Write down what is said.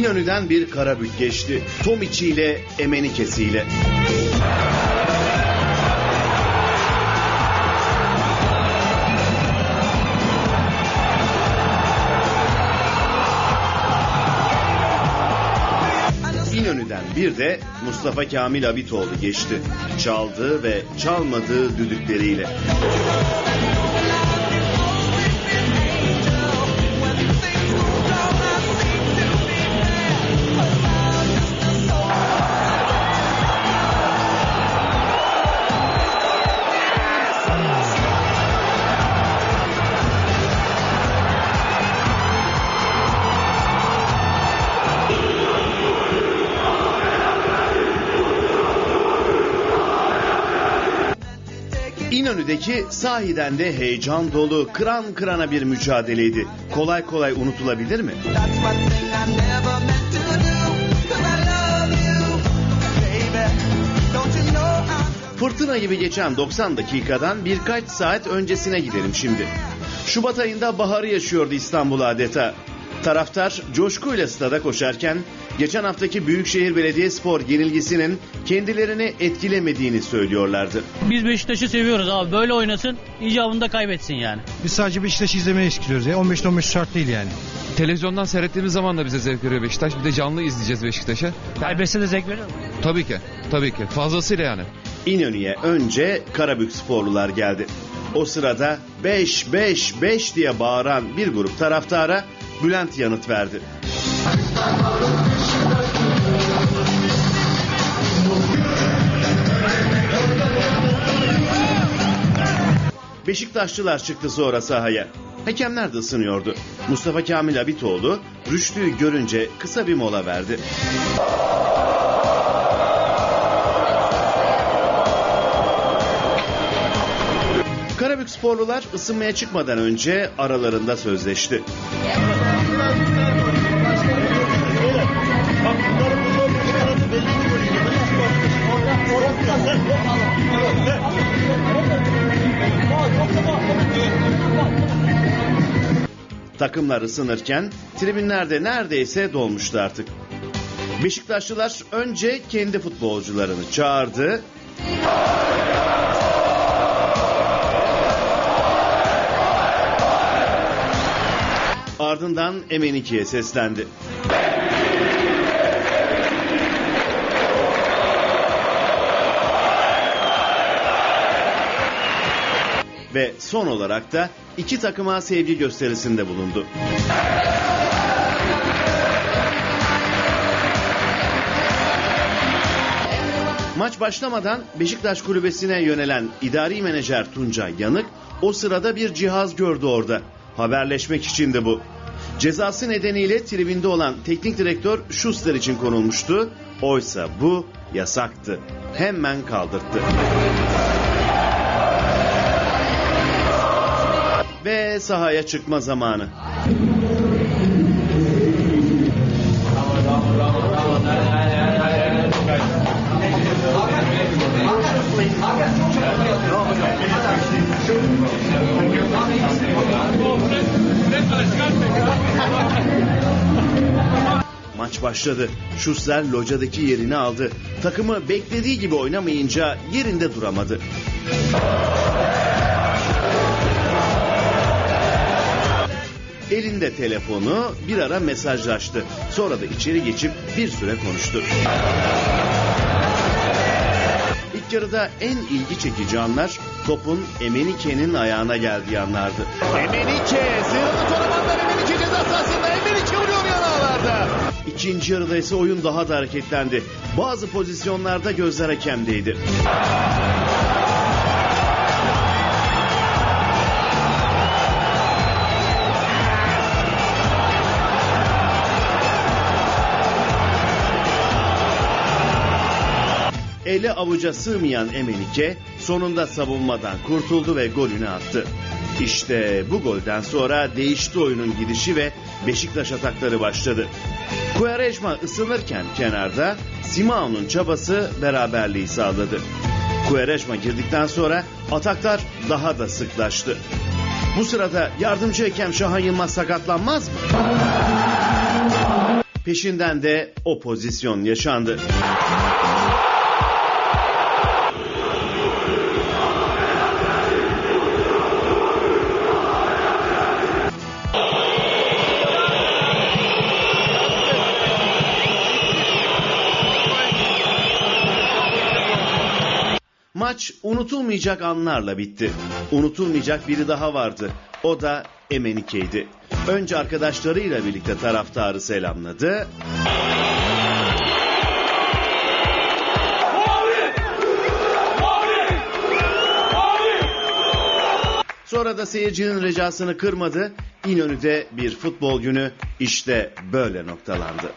İnönü'den bir Karabük geçti. Tomiçi ile Emenikesi ile. İnönü'den bir de Mustafa Kamil Abitoğlu geçti. Çaldığı ve çalmadığı düdükleriyle. İnönü'deki sahiden de heyecan dolu, kıran kırana bir mücadeleydi. Kolay kolay unutulabilir mi? Fırtına gibi geçen 90 dakikadan birkaç saat öncesine gidelim şimdi. Şubat ayında baharı yaşıyordu İstanbul adeta. Taraftar coşkuyla stada koşarken geçen haftaki Büyükşehir Belediyespor yenilgisinin kendilerini etkilemediğini söylüyorlardı. Biz Beşiktaş'ı seviyoruz abi. Böyle oynasın, icabında kaybetsin yani. Biz sadece Beşiktaş'ı izlemeyi istiyoruz ya. 15 15 şart değil yani. Televizyondan seyrettiğimiz zaman da bize zevk veriyor Beşiktaş. Bir de canlı izleyeceğiz Beşiktaş'ı. Kaybetse de zevk veriyor mu? Tabii ki. Tabii ki. Fazlasıyla yani. İnönü'ye önce Karabük sporlular geldi. O sırada 5 5 5 diye bağıran bir grup taraftara Bülent yanıt verdi. Beşiktaşlılar çıktı sonra sahaya. Hakemler de ısınıyordu. Mustafa Kamil Abitoğlu Rüştü'yü görünce kısa bir mola verdi. Karabük sporlular ısınmaya çıkmadan önce aralarında sözleşti. Takımlar ısınırken tribünlerde neredeyse dolmuştu artık. Beşiktaşlılar önce kendi futbolcularını çağırdı. Ardından Emeniki'ye seslendi. Ve son olarak da iki takıma sevgi gösterisinde bulundu. Maç başlamadan Beşiktaş kulübesine yönelen idari menajer Tunca Yanık o sırada bir cihaz gördü orada. Haberleşmek içindi bu. Cezası nedeniyle tribünde olan teknik direktör Schuster için konulmuştu. Oysa bu yasaktı. Hemen kaldırttı. Ve sahaya çıkma zamanı. Başladı. Schuster locadaki yerini aldı. Takımı beklediği gibi oynamayınca yerinde duramadı. Elinde telefonu bir ara mesajlaştı. Sonra da içeri geçip bir süre konuştu. İlk yarıda en ilgi çekici anlar topun Emenike'nin ayağına geldiği anlardı. Emenike! Sıyrıldı Toramanlar Emenike ceza sahasında. Emenike vuruyor yan ağlarda. İkinci yarıda ise oyun daha da hareketlendi. Bazı pozisyonlarda gözler hakemdeydi. Ele avuca sığmayan Emenike sonunda savunmadan kurtuldu ve golünü attı. İşte bu golden sonra değişti oyunun gidişi ve Beşiktaş atakları başladı. Quaresma ısınırken kenarda Simao'nun çabası beraberliği sağladı. Quaresma girdikten sonra ataklar daha da sıklaştı. Bu sırada yardımcı hakem Şahan Yılmaz sakatlanmaz mı? peşinden de o pozisyon yaşandı. Maç unutulmayacak anlarla bitti. Unutulmayacak biri daha vardı. O da Emenike'ydi. Önce arkadaşlarıyla birlikte taraftarı selamladı. Sonra da seyircinin ricasını kırmadı. İnönü'de bir futbol günü işte böyle noktalandı.